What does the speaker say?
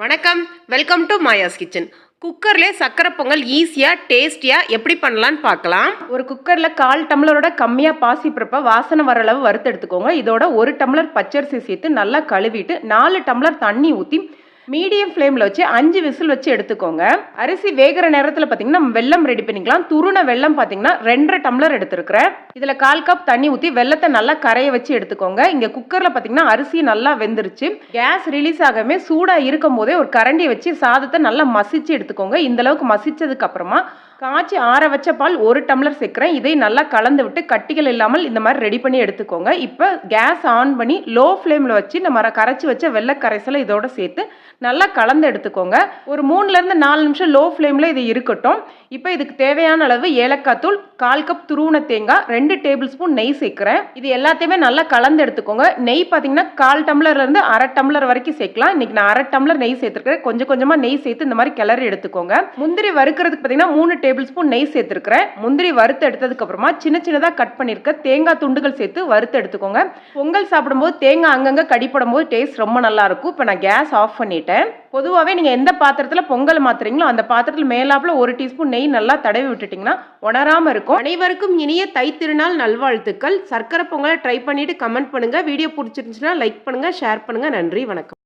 வணக்கம். Welcome to Maya's kitchen குக்கர்லேயே சக்கரை பொங்கல் ஈஸியாக டேஸ்டியாக எப்படி பண்ணலான்னு பார்க்கலாம். ஒரு குக்கரில் கால் டம்ளரோட கம்மியாக பாசிப்பிறப்ப வாசனை வர அளவு வறுத்து எடுத்துக்கோங்க இதோட ஒரு டம்ளர் பச்சரிசி சேர்த்து நல்லா கழுவிட்டு நாலு டம்ளர் தண்ணி ஊற்றி மீடியம் ஃப்ளேமில் வச்சு அஞ்சு விசில் வச்சு எடுத்துக்கோங்க. அரிசி வேகிற நேரத்தில் பார்த்தீங்கன்னா நம்ம ரெடி பண்ணிக்கலாம். துருண வெல்லம் பார்த்தீங்கன்னா ரெண்டரை டம்ளர் எடுத்துருக்கிறேன். இதில் கால் கப் தண்ணி ஊற்றி வெள்ளத்தை நல்லா கரைய வச்சு எடுத்துக்கோங்க. இங்கே குக்கரில் பார்த்தீங்கன்னா அரிசி நல்லா வெந்துருச்சு. கேஸ் ரிலீஸ் ஆகவே சூடாக இருக்கும் போதே ஒரு கரண்டி வச்சு சாதத்தை நல்லா மசிச்சு எடுத்துக்கோங்க. இந்தளவுக்கு மசிச்சதுக்கு அப்புறமா காய்ச்சி ஆற வச்ச பால் ஒரு டம்ளர் சேர்க்குறேன். இதை நல்லா கலந்து விட்டு கட்டிகள் இல்லாமல் இந்த மாதிரி ரெடி பண்ணி எடுத்துக்கோங்க. இப்போ கேஸ் ஆன் பண்ணி லோ ஃப்ளேமில் வச்சு நம்ம கரைச்சி வச்ச வெள்ளை கரைசலை இதோட சேர்த்து நல்லா கலந்து எடுத்துக்கோங்க. ஒரு மூணுலேருந்து நாலு நிமிஷம் லோ ஃப்ளேமில் இது இருக்கட்டும். இப்போ இதுக்கு தேவையான அளவு ஏலக்காய் தூள் கால் கப் துருவன தேங்காய் ரெண்டு டேபிள் ஸ்பூன் நெய் சேர்க்குறேன். இது எல்லாத்தையுமே நல்லா கலந்து எடுத்துக்கோங்க. நெய் பார்த்தீங்கன்னா கால் டம்ளர்லேருந்து அரை டம்ளர் வரைக்கும் சேர்க்கலாம். இன்றைக்கி நான் அரை டம்ளர் நெய் சேர்த்துருக்கிறேன். கொஞ்சம் கொஞ்சமாக நெய் சேர்த்து இந்த மாதிரி கிளறி எடுத்துக்கோங்க. முந்திரி வறுக்கிறதுக்கு பார்த்தீங்கன்னா மூணு டேபிள் ஸ்பூன் நெய் சேர்த்துருக்கிறேன். முந்திரி வறுத்து எடுத்ததுக்கப்புறமா சின்ன சின்னதாக கட் பண்ணியிருக்க தேங்காய் துண்டுகள் சேர்த்து வறுத்து எடுத்துக்கோங்க. பொங்கல் சாப்பிடும்போது தேங்காய் அங்கங்கே கடிப்படும் போது டேஸ்ட் ரொம்ப நல்லாயிருக்கும் இப்போ நான் கேஸ் ஆஃப் பண்ணிட்டேன். பொதுவாகவே நீங்கள் எந்த பாத்திரத்தில் பொங்கல் மாத்துறீங்களோ அந்த பாத்திரத்தில் மேலாப்பில் ஒரு டீஸ்பூன் நெய் நல்லா தடவி விட்டுட்டிங்கன்னா உணராமல் இருக்கும். அனைவருக்கும் இனிய தைத்திருநாள் நல்வாழ்த்துக்கள். சர்க்கரை பொங்கலை ட்ரை பண்ணிவிட்டு கமெண்ட் பண்ணுங்கள் வீடியோ பிடிச்சிருந்துச்சுன்னா லைக் பண்ணுங்கள் ஷேர் பண்ணுங்கள் நன்றி வணக்கம்.